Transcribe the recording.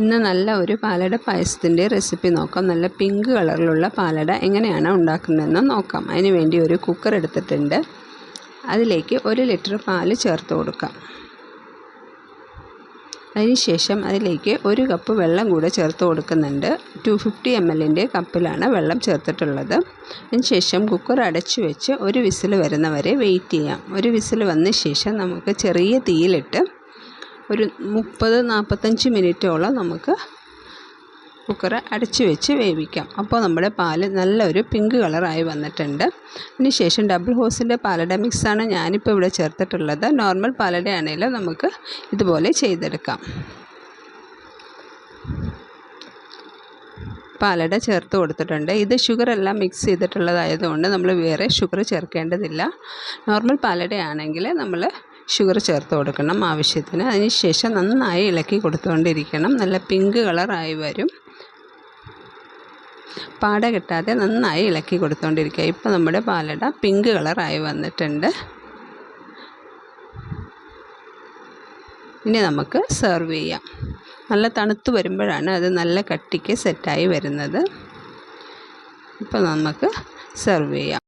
ഇന്ന് നല്ല ഒരു പാലട പായസത്തിന്റെ റെസിപ്പി നോക്കാം. നല്ല പിങ്ക് കളറിലുള്ള പാലട എങ്ങനെയാണ് ഉണ്ടാക്കുന്നതെന്ന് നോക്കാം. അതിന് വേണ്ടി ഒരു കുക്കർ എടുത്തിട്ടുണ്ട്. അതിലേക്ക് ഒരു ലിറ്റർ പാൽ ചേർത്ത് കൊടുക്കാം. അതിനുശേഷം അതിലേക്ക് ഒരു കപ്പ് വെള്ളം കൂടെ ചേർത്ത് കൊടുക്കുന്നുണ്ട്. ടു ഫിഫ്റ്റി എം എല്ലിന്റെ കപ്പിലാണ് വെള്ളം ചേർത്തിട്ടുള്ളത്. അതിനുശേഷം കുക്കർ അടച്ചു വെച്ച് ഒരു വിസിൽ വരുന്നവരെ വെയിറ്റ് ചെയ്യാം. ഒരു വിസിൽ വന്ന ശേഷം നമുക്ക് ചെറിയ തീയിലിട്ട് ഒരു മുപ്പത് നാൽപ്പത്തഞ്ച് മിനിറ്റോളം നമുക്ക് കുക്കർ അടച്ച് വെച്ച് വേവിക്കാം. അപ്പോൾ നമ്മുടെ പാൽ നല്ലൊരു പിങ്ക് കളറായി വന്നിട്ടുണ്ട്. അതിന് ശേഷം ഡബിൾ ഹോസിന്റെ പാലട മിക്സാണ് ഞാനിപ്പോൾ ഇവിടെ ചേർത്തിട്ടുള്ളത്. നോർമൽ പാലട ആണെങ്കിലും നമുക്ക് ഇതുപോലെ ചെയ്തെടുക്കാം. പാലട ചേർത്ത് കൊടുത്തിട്ടുണ്ട്. ഇത് ഷുഗർ എല്ലാം മിക്സ് ചെയ്തിട്ടുള്ളതായതുകൊണ്ട് നമ്മൾ വേറെ ഷുഗർ ചേർക്കേണ്ടതില്ല. നോർമൽ പാലട ആണെങ്കിൽ നമ്മൾ ഷുഗർ ചേർത്ത് കൊടുക്കണം ആവശ്യത്തിന്. അതിന് ശേഷം നന്നായി ഇളക്കി കൊടുത്തുകൊണ്ടിരിക്കണം നല്ല പിങ്ക് കളറായി വരും. പാട കിട്ടാതെ നന്നായി ഇളക്കി കൊടുത്തുകൊണ്ടിരിക്കുക ഇപ്പോൾ നമ്മുടെ പാലട പിങ്ക് കളറായി വന്നിട്ടുണ്ട്. ഇനി നമുക്ക് സെർവ് ചെയ്യാം. നല്ല തണുത്ത് വരുമ്പോഴാണ് അത് നല്ല കട്ടിക്ക് സെറ്റായി വരുന്നത്. ഇപ്പോൾ നമുക്ക് സെർവ് ചെയ്യാം.